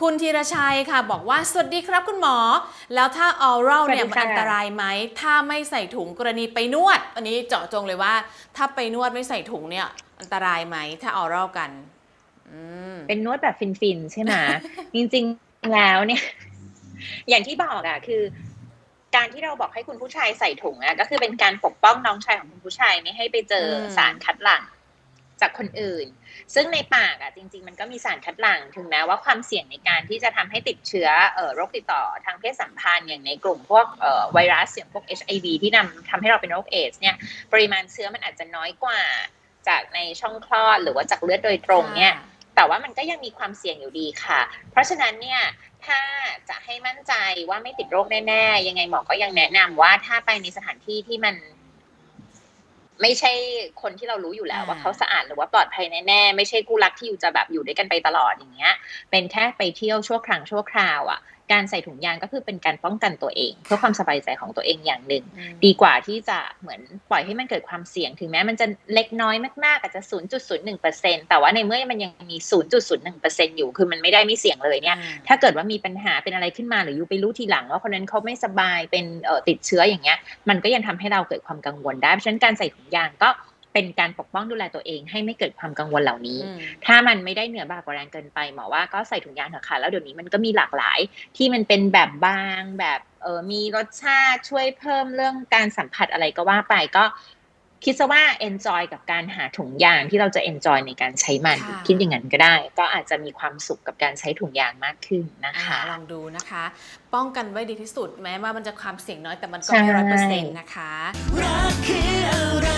คุณธีรชัยค่ะบอกว่า สวัสดีครับคุณหมอ แล้วถ้าออรัลเนี่ยสวัมันสดีค่ะอันตรายไหม ถ้าไม่ใส่ถุงกรณีไปนวด อันนี้เจาะจงเลยว่า ถ้าไปนวดไม่ใส่ถุงเนี่ย อันตรายไหม ถ้าออรัลกันอืมเป็นนวดแบบฟินๆ ใช่ไหมจริงๆแล้วเนี่ย อย่างที่บอกอะคือ การที่เราบอกให้คุณผู้ชายใส่ถุงอะก็คือเป็นการปกป้องน้องชายของคุณผู้ชายไม่ให้ไปเจออมสารคัดหลั่ง จากคนอื่น ซึ่งในปากอะจริง ๆ มันก็มีสารคัดหลั่งถึงแม้ว่าความเสี่ยงในการที่จะทำให้ติดเชื้อเอ่อโรคติดต่อทางเพศสัมพันธ์อย่างในกลุ่มพวกเอ่อไวรัสอย่างพวก HIV ที่นำทำให้เราเป็นโรคเอดส์เนี่ยปริมาณเชื้อมันอาจจะน้อยกว่า จากในช่องคลอดหรือว่าจากเลือดโดยตรงเนี่ยแต่ว่ามันก็ยังมีความเสี่ยงอยู่ดีค่ะ เพราะฉะนั้นเนี่ยถ้าจะให้มั่นใจว่าไม่ติดโรคแน่ๆยังไงหมอก็ยังแนะนำว่าถ้าไปในสถานที่ที่มัน ไม่ใช่คนที่เรารู้อยู่แล้วอ่าว่าเขาสะอาดหรือว่าปลอดภัยแน่ๆไม่ใช่คู่รักที่อยู่จะแบบอยู่ด้วยกันไปตลอดอย่างเงี้ย เป็นแค่ไปเที่ยวชั่วครั้งชั่วคราวอะ การใส่ถุงยางก็คือเป็นการป้องกันตัวเอง เพื่อความสบายใจของตัวเองอย่างหนึ่งอืมดีกว่าที่จะเหมือนปล่อยให้มันเกิดความเสี่ยงถึงแม้มันจะเล็กน้อยมากๆอาจจะ 0.01%แต่ว่าในเมื่อมันยังมี 0.01%อยู่คือมันไม่ได้ไม่เสี่ยงเลยเนี่ยอ่าถ้าเกิดว่ามีปัญหาเป็นอะไรขึ้นมาหรืออยู่ไปรู้ทีหลังว่าคนนั้นเขาไม่สบายเป็นเอ่อติดเชื้ออย่างเงี้ย มันก็ยังทำให้เราเกิดความกังวลได้เพราะฉะนั้นการใส่ถุงยางก็ เป็นการปกป้องดูแลตัวเองให้ไม่เกิดความกังวลเหล่านี้อืมถ้ามันไม่ได้เหนือบากกว่าแรงเกินไปหมอว่าก็ใส่ถุงยางเถอะค่ะ แล้วเดี๋ยวนี้มันก็มีหลากหลาย ที่มันเป็นแบบบางแบบเออมีรสชาติช่วยเพิ่มเรื่องการสัมผัสอะไรก็ว่าไปก็คิดซะว่า enjoy กับการหาถุงยางที่เราจะ enjoy ในการใช้มันค่ะคิดอย่างนั้นก็ได้ ก็อาจจะมีความสุขกับการใช้ถุงยางมากขึ้นนะอ่าคะลองดูนะคะ ป้องกันไว้ดีที่สุดแม้ว่ามันจะความเสี่ยงน้อยแต่มันก็ใช่ไม่ร้อยเปอร์เซ็นต์นะคะรักคืออะไร